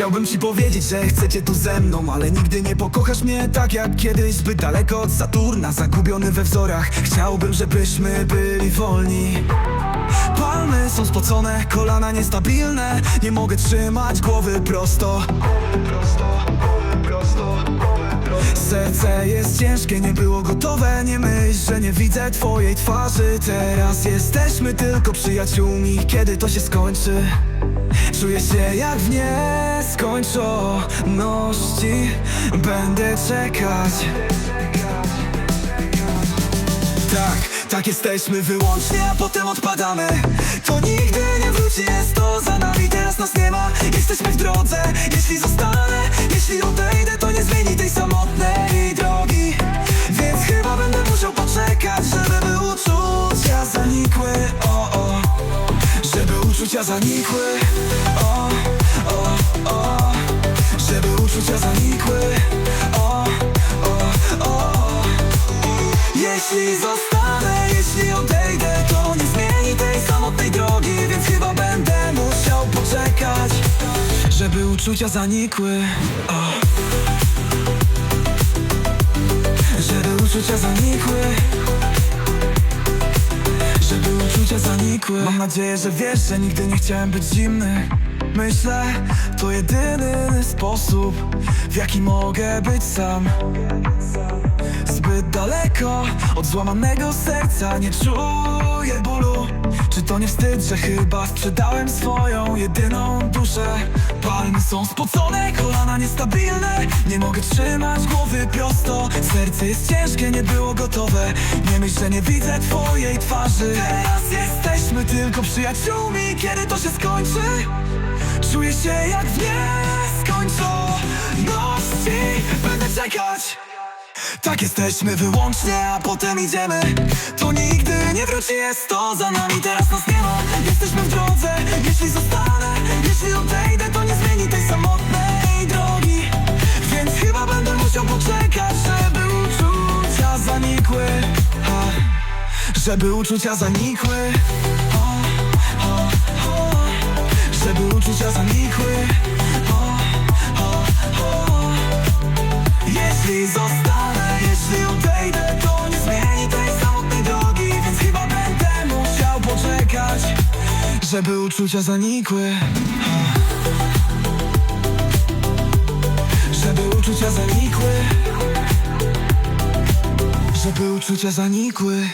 Chciałbym ci powiedzieć, że chcecie tu ze mną Ale nigdy nie pokochasz mnie tak jak kiedyś Zbyt daleko od Saturna, zagubiony we wzorach. Chciałbym, żebyśmy byli wolni. Palmy są spocone, kolana niestabilne. Nie mogę trzymać głowy prosto. Serce jest ciężkie, nie było gotowe. Nie myśl, że nie widzę twojej twarzy. Teraz jesteśmy tylko przyjaciółmi Kiedy to się skończy? Czuję się jak w nieskończoności. Będę czekać. Tak, tak jesteśmy wyłącznie, a potem odpadamy. To nigdy nie wróci, jest to za nami Teraz nas nie ma, jesteśmy w drodze. Jeśli zostanę, jeśli odejdę To nie zmieni tej samotnej drogi uczucia zanikły. O, o, o Żeby uczucia zanikły. O, o, o jeśli zostanę, jeśli odejdę To nie zmieni tej samotnej drogi Więc chyba będę musiał poczekać Żeby uczucia zanikły. O. Żeby uczucia zanikły uczucia zanikły. Mam nadzieję, że wiesz, że nigdy nie chciałem być zimny. Myślę, to jedyny sposób W jaki mogę być sam. Zbyt daleko od złamanego serca Nie czuję bólu. Czy to nie wstyd, że chyba sprzedałem swoją jedyną duszę są spocone, kolana niestabilne. Nie mogę trzymać głowy prosto. Serce jest ciężkie, nie było gotowe. Nie myśl, że nie widzę twojej twarzy. Teraz jesteśmy tylko przyjaciółmi Kiedy to się skończy? Czuję się jak w nieskończoności. Będę czekać. Tak jesteśmy wyłącznie, a potem idziemy. To nigdy nie wróci, jest to za nami Teraz nas nie ma, jesteśmy w drodze Jeśli zostanę, jeśli odejdę Żeby uczucia zanikły. Żeby uczucia zanikły. Jeśli zostanę, jeśli odejdę To nie zmieni tej samotnej drogi Więc chyba będę musiał poczekać Żeby uczucia zanikły. Żeby uczucia zanikły. Żeby uczucia zanikły